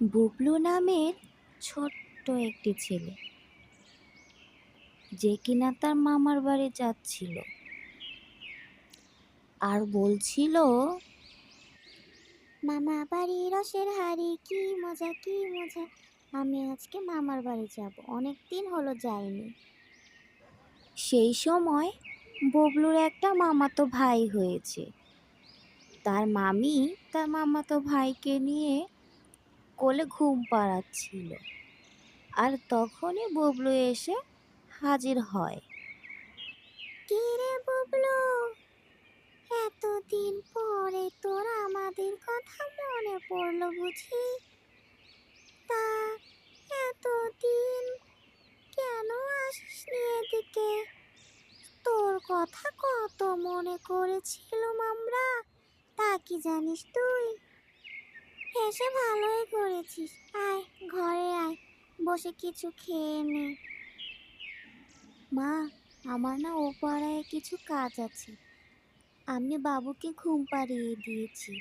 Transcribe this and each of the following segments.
বুবলু নামের ছোট্ট একটি ছেলে যে কিনা তার মামার বাড়ি যাচ্ছিল। আর বলছিল মামা বাড়ি রসের হাড়ি কি মজা কি মজা। আমি আজকে মামার বাড়ি যাব অনেক দিন হলো যাইনি। সেই সময় ববলুর একটা মামাতো ভাই হয়েছে। তার মামি তার মামাতো ভাইকে নিয়ে কোলে ঘুম পাড়াচ্ছিল। আর তখনই ববলু এসে হাজির হয়। রে বুবলু? এতদিন পরে তোর আমাদের কথা মনে পড়ল বুঝি? তা এতদিন কেন আসিসনি এদিকে? তোর কথা কত মনে করেছিলাম আমরা, তা কি জানিস তুই? এসে ভালোই করেছিস। আয়, ঘরে আয়, বসে কিছু খেয়ে নে। মা, আমার না ও পাড়ায় কিছু কাজ আছে। আমি বাবুকে ঘুম পাড়িয়ে দিয়েছি।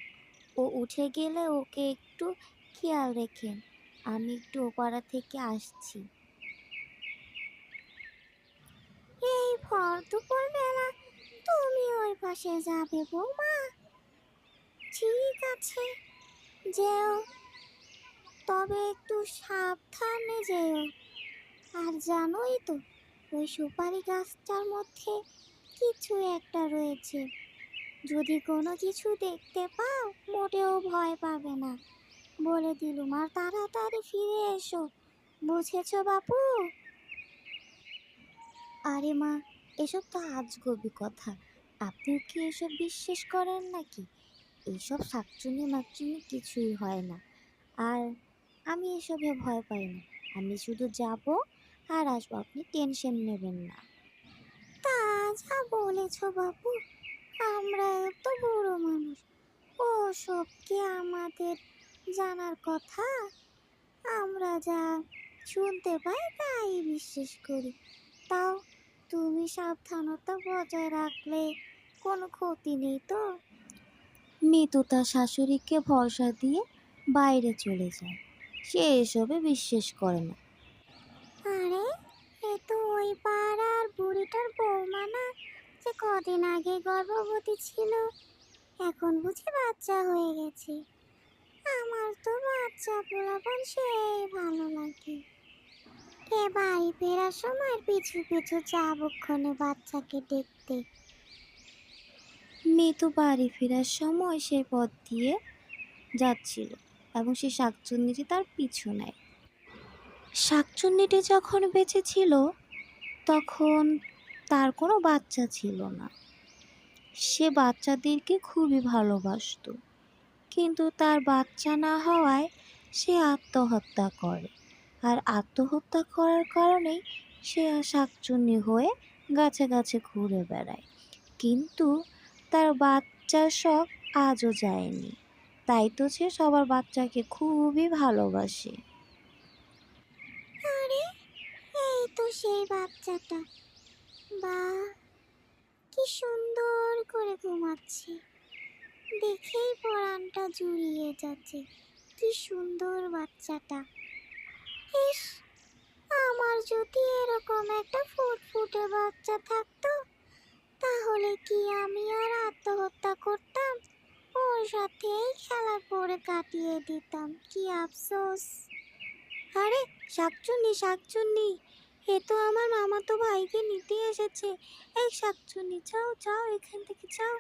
ও উঠে গেলে ওকে একটু খেয়াল রেখেন। আমি একটু ও পাড়া থেকে আসছি। এই ভর দুপুর বেলা, তুমি ওই পাশে যাবে বৌমা। ঠিক আছে। যেও। তবে একটু সাবধানে যেও। আর জানোই তো, ওই সুপারি গাছটার মধ্যে কিছু একটা রয়েছে। যদি কোনো কিছু দেখতে পাও, মোটেও ভয় পাবে না। বলে দিলুম, আর তাড়াতাড়ি ফিরে এসো। বুঝেছ বাপু? আরে মা, এসব তো আজগবি কথা। আপনি কি এসব বিশ্বাস করেন নাকি? এইসব শাকচুনি মাকচুনি কিছুই হয় না। আর আমি এসবে ভয় পাই না। আমি শুধু যাব আর আসব। আপনি টেনশন নেবেন না। তা যা বলেছ বাবু, আমরা তো বড় মানুষ। ও সব কি আমাদের জানার কথা? আমরা যা শুনতে পাই তাই বিশ্বাস করি। তাও তুমি সাবধানতা বজায় রাখলে কোনো ক্ষতি নেই তো? মিতু তার শাশুড়িকে ভরসা দিয়ে বাইরে চলে যায়। সে এসবে বিশ্বাস করে না। আরে, এ তো ওই পাড়ার বুড়িটার বৌমা না, যে কদিন আগে গর্ভবতী ছিল। এখন বুঝি বাচ্চা হয়ে গেছে। আমার তো বাচ্চা পোলাপান সেই ভালো লাগে। এ বাড়ি ফেরার সময় পিছু পিছু যাবক্ষণে বাচ্চাকে দেখতে। মিতু বাড়ি ফেরার সময় সে পথ দিয়ে যাচ্ছিল এবং সে শাকচুন্নিটি তার পিছু নেয়। শাকচুন্নিটি যখন বেঁচে ছিল, তখন তার কোনো বাচ্চা ছিল না। সে বাচ্চাদেরকে খুবই ভালোবাসতো, কিন্তু তার বাচ্চা না হওয়ায় সে আত্মহত্যা করে আর আত্মহত্যা করার কারণেই সে শাকচুন্নি হয়ে গাছে গাছে ঘুরে বেড়ায়। কিন্তু তার বাচ্চার শখ আজও যায়নি। তাই তো সে সবার বাচ্চাকে খুবই ভালোবাসে। আরে, এই তো সেই বাচ্চাটা। বা, কি সুন্দর করে ঘুমাচ্ছে। দেখেই পরানটা জুড়িয়ে যাচ্ছে। কি সুন্দর বাচ্চাটা। ইস, আমার যদি এরকম একটা ফুটফুটে বাচ্চা থাকতো তাহলে কি আমি আর আত্মহত্যা করতাম? ওর সাথেই খেলা করে কাটিয়ে দিতাম। কি আফসোস। আরে, শাকচুন্নি শাকচুন্নি, এ তো আমার মামাতো ভাইকে নিতে এসেছে। এই শাকচুন্নি, যাও যাও, এখান থেকে যাও।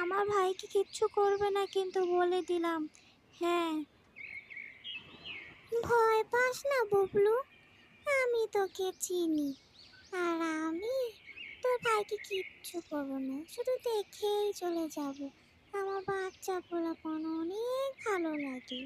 আমার ভাইকে কিচ্ছু করবে না কিন্তু বলে দিলাম। হ্যাঁ। ভয় পাস না, বুবলু। আমি তোকে চিনি। আর আমি ভাইকে কিচ্ছু করব না শুধু দেখেই চলে যাব। আমার বাচ্চা পোলাপন অনেক ভালো লাগে।